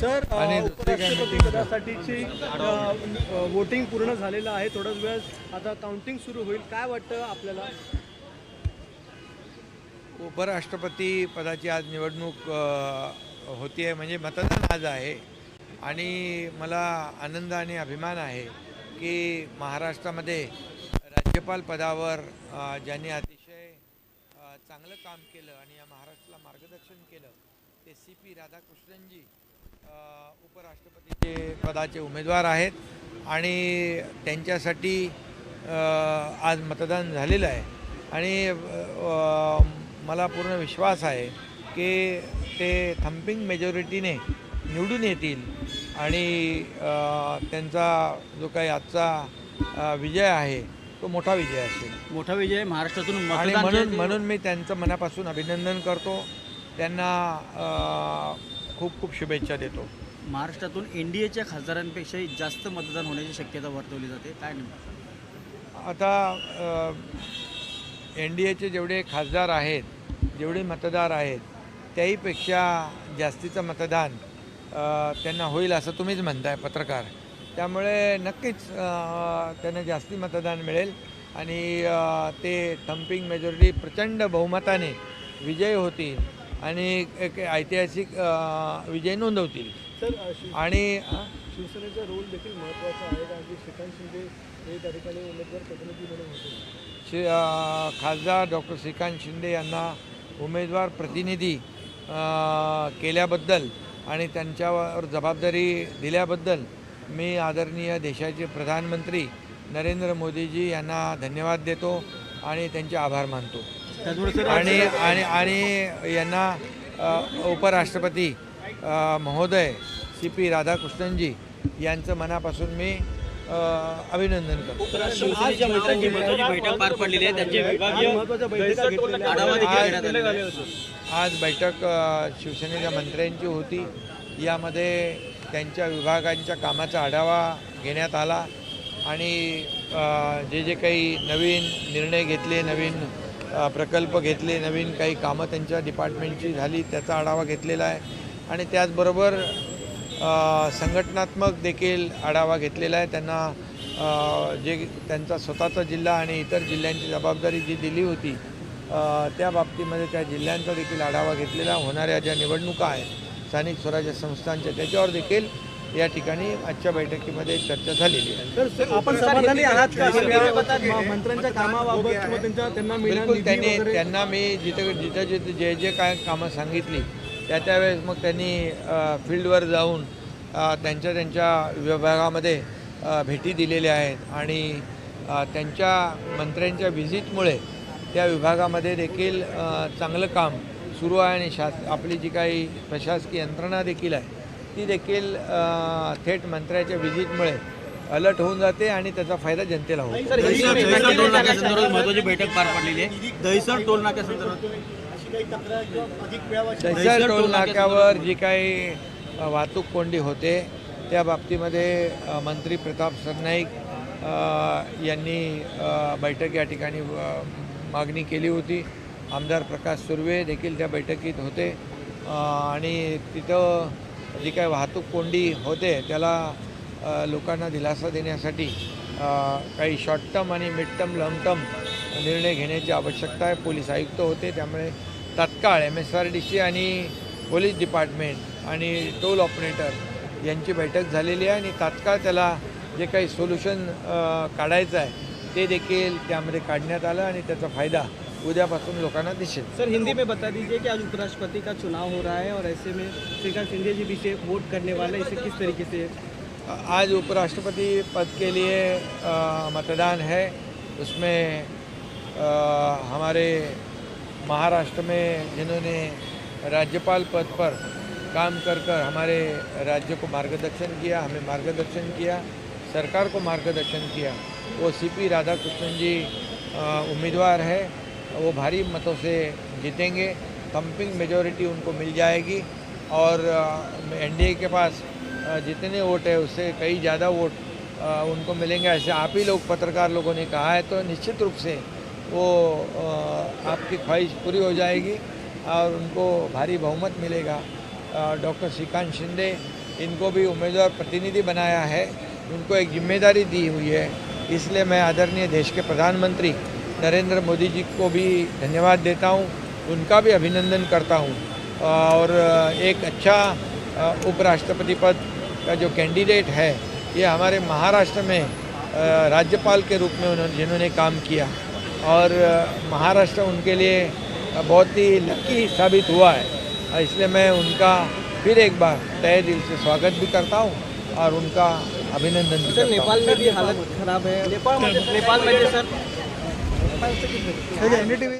Sir उपराष्ट्रपती पदासाठीची voting पूर्ण झालेलं आहे. थोडाच वेळ आता काउंटिंग सुरू होईल. काय वाटतं आपल्याला? उपराष्ट्रपती पदाची आज निवडणूक होती आहे म्हणजे मतदान आज आहे. आणि मला आनंद आणि अभिमान आहे. की महाराष्ट्रामध्ये राज्यपाल पदावर ज्यांनी अतिशय चांगलं काम केलं आणि या महाराष्ट्राला मार्गदर्शन केलं ते सी पी राधाकृष्णनजी उपराष्ट्रपतीचे पदाचे उमेदवार आहेत आणि त्यांच्यासाठी आज मतदान झालेलं आहे. आणि मला पूर्ण विश्वास आहे की ते थम्पिंग मेजॉरिटीने निवडून येतील. आणि त्यांचा जो काही आजचा विजय आहे तो मोठा विजय असेल. मोठा विजय महाराष्ट्रातून आणि मतदान म्हणून म्हणून मी त्यांचं मनापासून अभिनंदन करतो. त्यांना खूप खूप शुभेच्छा देतो. महाराष्ट्रातून एनडीएच्या खासदारांपेक्षाही जास्त मतदान होण्याची शक्यता वर्तवली जाते. काय नेमकं? आता एन डी एचे जेवढे खासदार आहेत जेवढे मतदार आहेत त्याहीपेक्षा जास्तीचं मतदान त्यांना होईल असं तुम्हीच म्हणताय पत्रकार. त्यामुळे नक्कीच त्यांना जास्ती मतदान मिळेल. आणि ते थम्पिंग मेजॉरिटी प्रचंड बहुमताने विजयी होतील आणि एक ऐतिहासिक विजय नोंदवतील. आणि शिवसेनेचा रोल देखील महत्त्वाचा आहे कारण की श्रीकांत शिंदे हे त्या ठिकाणी उमेदवार प्रतिनिधी म्हणून होते. अ, खासदार डॉक्टर श्रीकांत शिंदे यांना उमेदवार प्रतिनिधी केल्याबद्दल आणि त्यांच्यावर जबाबदारी दिल्याबद्दल मी आदरणीय देशाचे प्रधानमंत्री नरेंद्र मोदीजी यांना धन्यवाद देतो आणि त्यांचे आभार मानतो. आणि आणि आणि यांना उपराष्ट्रपती महोदय सी पी राधाकृष्णनजी यांचं मनापासून मी अभिनंदन करतो. आज- बैठक शिवसेनेच्या मंत्र्यांची होती. यामध्ये त्यांच्या विभागांच्या कामाचा आढावा घेण्यात आला आणि जे जे काही नवीन निर्णय घेतले नवीन प्रकल्प घेतले नवीन काही कामं त्यांच्या डिपार्टमेंटची झाली त्याचा आढावा घेतलेला आहे. आणि त्याचबरोबर संघटनात्मक देखील आढावा घेतलेला आहे. त्यांना जे त्यांचा स्वतःचा जिल्हा आणि इतर जिल्ह्यांची जबाबदारी जी दिली होती त्या बाबतीमध्ये त्या जिल्ह्यांचा देखील आढावा घेतलेला होणाऱ्या ज्या निवडणुका आहेत स्थानिक स्वराज्य संस्थांच्या त्याच्यावर देखील या ठिकाणी आजच्या बैठकीमध्ये चर्चा झालेली आहे. तर सर, आपण समाधानी आहात का? सगळ्या म- मंत्र्यांच्या कामाबाबत किंवा त्यांच्या त्यांना बिलकुल त्यांनी त्यांना मी जिथं जिथं जिथं जे जे काय कामं सांगितली त्या त्यावेळेस मग त्यांनी फील्डवर जाऊन त्यांच्या त्यांच्या विभागामध्ये भेटी दिलेल्या आहेत आणि त्यांच्या मंत्र्यांच्या व्हिजिटमुळे त्या विभागामध्ये देखील चांगलं काम सुरू आहे आणि शास आपली जी काही प्रशासकीय यंत्रणा देखील आहे ती देखील थेट मंत्र्याच्या व्हिजिटमुळे अलर्ट होऊन जाते आणि त्याचा फायदा जनतेला होतो. दहिसर टोल नाक्यासंदर्भात महत्वाची बैठक पार पडलेली आहे. दहिसर टोल नाक्यासंदर्भात दहिसर टोल नाक्यावर जी काही वाहतूक कोंडी होते त्या बाबतीमध्ये मंत्री प्रताप सरनाईक यांनी बैठक या ठिकाणी मागणी केली होती. आमदार प्रकाश सुर्वे देखील त्या बैठकीत होते. आणि तिथं जी काही वाहतूक कोंडी होते त्याला लोकांना दिलासा देण्यासाठी काही शॉर्ट टर्म आणि मिड टर्म लॉंग टर्म निर्णय घेण्याची आवश्यकता आहे पोलीस आयुक्त होते. त्यामुळे तात्काळ M S R D C आणि पोलीस डिपार्टमेंट आणि टोल ऑपरेटर यांची बैठक झालेली आहे आणि तात्काळ त्याला जे काही सोल्युशन काढायचं आहे ते देखील त्यामध्ये काढण्यात आलं आणि त्याचा फ़ायदा उद्यापासून लोकांना दिसेल. सर हिंदी में बता दीजिए कि आज उपराष्ट्रपति का चुनाव हो रहा है और ऐसे में श्रीकांत शिंदे जी भी से वोट करने वाले इसे किस तरीके से? आज उपराष्ट्रपति पद के लिए अ, मतदान है। उसमें अ, हमारे महाराष्ट्र में जिन्होंने राज्यपाल पद पर काम कर कर हमारे राज्य को मार्गदर्शन किया हमें मार्गदर्शन किया सरकार को मार्गदर्शन किया। वो सी पी राधाकृष्णन जी उम्मीदवार है। वो भारी मतों से जीतेंगे। थम्पिंग मेजॉरिटी उनको मिल जाएगी और एनडीए के पास जितने वोट है उससे कई ज़्यादा वोट उनको मिलेंगे। ऐसे आप ही लोग पत्रकार लोगों ने कहा है तो निश्चित रूप से वो आपकी ख्वाहिश पूरी हो जाएगी और उनको भारी बहुमत मिलेगा। डॉक्टर श्रीकांत शिंदे, इनको भी उम्मीदवार प्रतिनिधि बनाया है। उनको एक ज़िम्मेदारी दी हुई है। इसलिए मैं आदरणीय देश के प्रधानमंत्री नरेंद्र मोदी जी को भी धन्यवाद देता हूँ। उनका भी अभिनंदन करता हूँ। और एक अच्छा उपराष्ट्रपति पद का जो कैंडिडेट है, ये हमारे महाराष्ट्र में राज्यपाल के रूप में उन्होंने, जिन्होंने काम किया। और महाराष्ट्र उनके लिए बहुत ही लकी साबित हुआ है। इसलिए मैं उनका फिर एक बार तय दिल से स्वागत भी करता हूँ। और उनका अभिनंदन हूँ। नेपाल में भी हालत खराब है। नेपाल में नेपाल में सर। एनडीटीव्ही